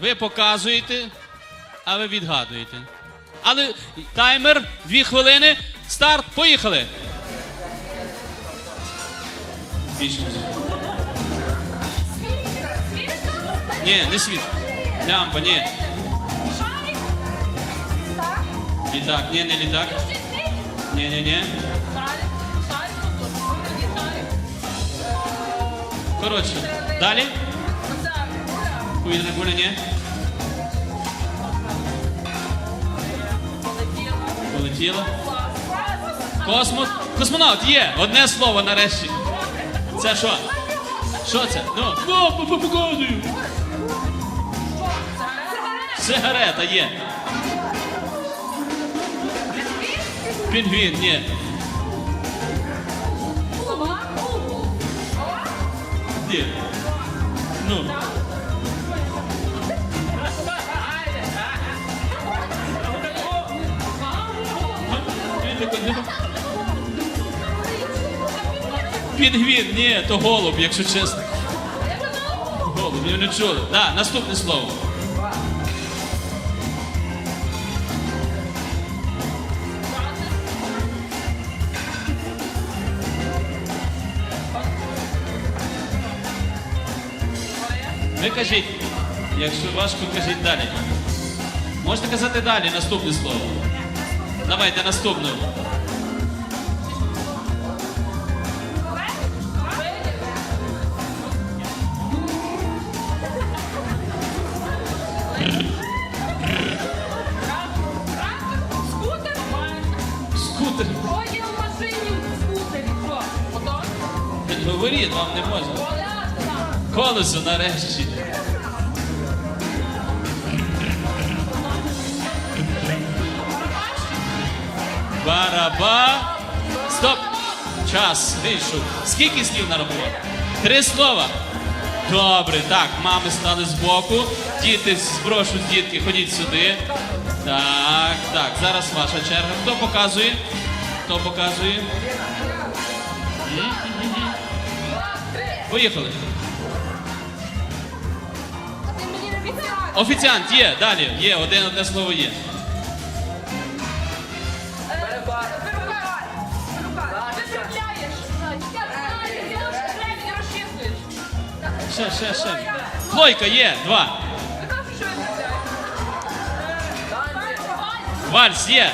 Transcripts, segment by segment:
Ви показуєте, а ви відгадуєте. Але таймер, дві хвилини, старт, поїхали. Ні, не світ. Лямпа, ні. Літак, ні, не літак. Ні, ні, ні. Коротше, далі. Повітряна куля, ні. Полетіла. Космос. Космонавт є. Одне слово нарешті. Це що? Що це? Ну, показую. Сигарета є. Пінгвін, ні. Ні. Ну. Пінгвін, ні, то голуб, якщо чесно. Голуб, не чули. Да, наступне слово. Ви кажіть, якщо важко, кажіть далі. Можете казати далі наступне слово. Давайте наступне. Говоріть, вам не можна. Колесо нарешті. Бараба. Стоп! Час вийшов. Скільки слів нарахував? Три слова. Добре, так, мами стали збоку. Діти, спрошу, дітки, ходіть сюди. Так, так, зараз ваша черга. Хто показує? Хто показує? М? Поїхали. Офіціант є, далі. Є, один одне слово є. Ще, ще, ще. Плойка є, два. Вальс є.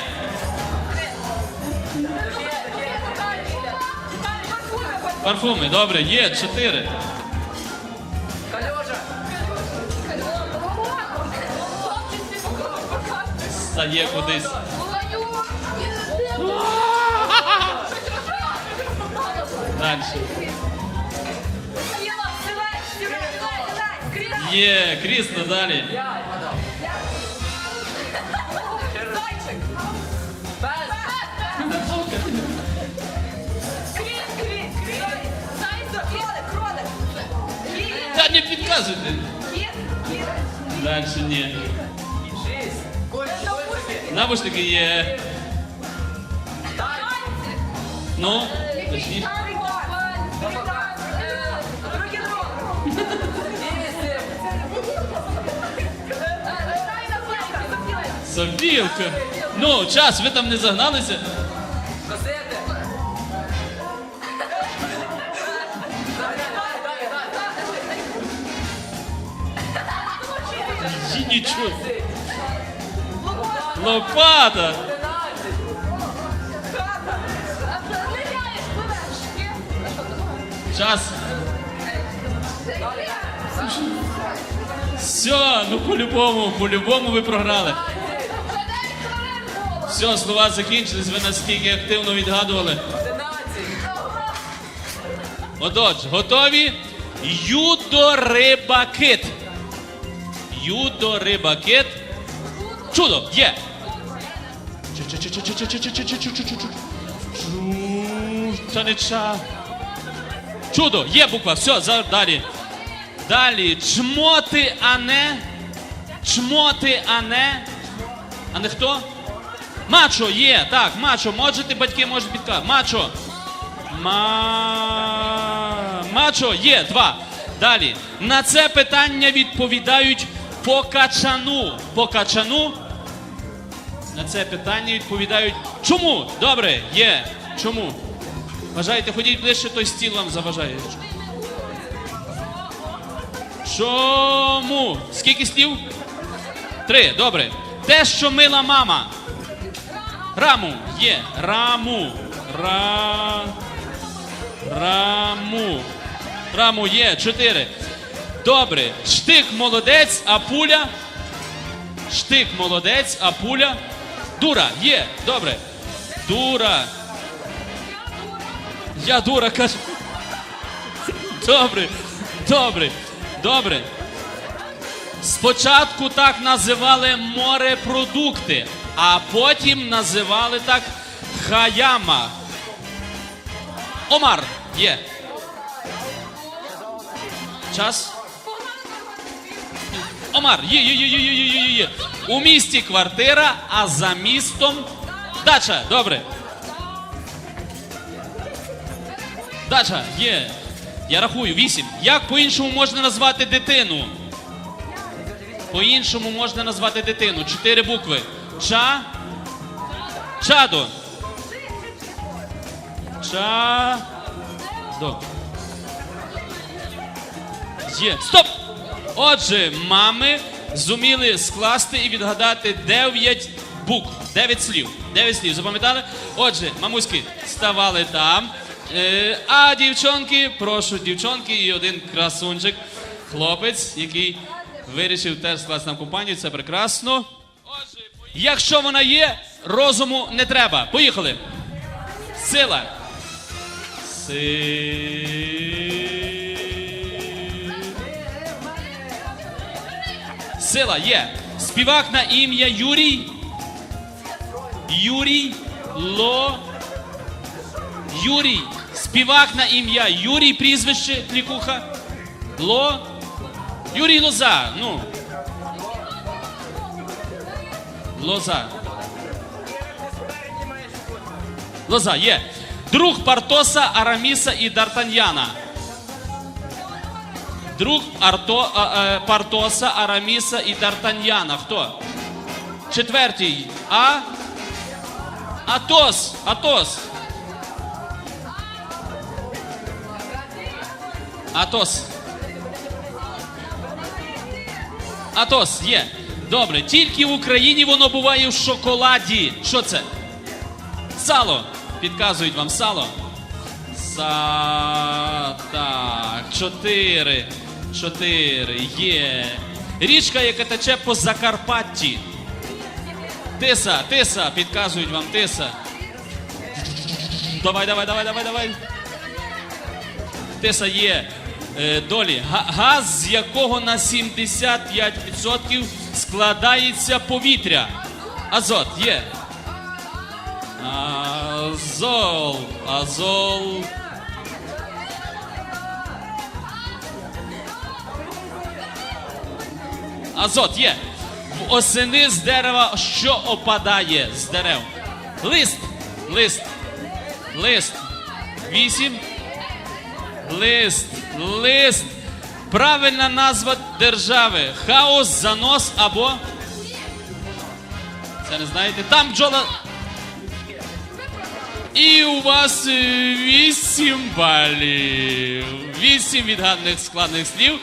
Парфуми, добре, є, чотири. Стає кудись. Далі. Є, крісло далі. Підказуйте. Далі ні. Навушники є. Ну, точніше. Софіївка. Ну, час, ви там не загналися. Ї, Нічого. Лопата. Час. Все, ну по-любому, по-любому ви програли. Все, слова закінчились, ви наскільки активно відгадували. Отож, готові? Юдорибакит. Юдорибакит. Чудо, є. Та. Чудо, є буква, все, за- далі. Далі. Чмоти, а не. Чмоти, а не. А не хто? Мачо є, так, мачо. Можете, батьки можуть підказати. Мачо. Ма... Мачо є, два. Далі. На це питання відповідають По качану. По качану. На це питання відповідають. Чому? Добре, є. Чому? Бажаєте, ходіть ближче, той стіл вам заважає. Чому? Скільки слів? Три. Добре. Те, що мила мама. Раму. Є. Раму. Ра. Раму. Раму є. Чотири. Добре. Штик молодець, а пуля. Штик молодець, а пуля. Дура. Є. Добре. Дура. Я дура кажу. Добре. Добре. Добре. Спочатку так називали морепродукти, а потім називали так хаяма. Омар є. Час. Омар, є, є, є, є, є, є, є, є. У місті квартира, а за містом дача. Добре. Дача, є. Я рахую, вісім. Як по-іншому можна назвати дитину? По-іншому можна назвати дитину. Чотири букви. Ча. Чадо. Чадо. Є. Стоп! Отже, мами зуміли скласти і відгадати 9 букв, 9 слів. 9 слів. Запам'ятали? Отже, мамуськи ставали там. Е, а дівчонки, прошу, дівчонки і один красунчик, хлопець, який вирішив теж скласти нам компанію. Це прекрасно. Отже, якщо вона є, розуму не треба. Поїхали. Сила. Си... Сила є. Співак на ім'я Юрій. Юрій Ло. Юрій. Співак на ім'я Юрій, прізвище Клікуха. Ло. Юрій Лоза. Ну. Лоза. Лоза є. Друг Партоса, Араміса і Дартаньяна. Друг Арто, а, е, Партоса, Араміса і Дартаньяна. Хто? Четвертій. А. Атос. Атос. Атос. Атос є. Добре. Тільки в Україні воно буває в шоколаді. Що це? Сало. Підказують вам сало. Са. Так. Чотири. Чотири. Є. Річка, яка тече по Закарпатті. Тиса, тиса. Підказують вам тиса. Давай, давай, давай, давай, давай. Тиса є. Е, долі. Газ, з якого на 75% складається повітря. Азот є. Азол. Азол. Азот є. Осени з дерева що опадає з дерев? Лист. Лист. Лист. Вісім. Лист. Лист. Правильна назва держави. Хаос, занос або. Це не знаєте? Там бджола. І у вас вісім балів. Вісім відгаданих складних слів.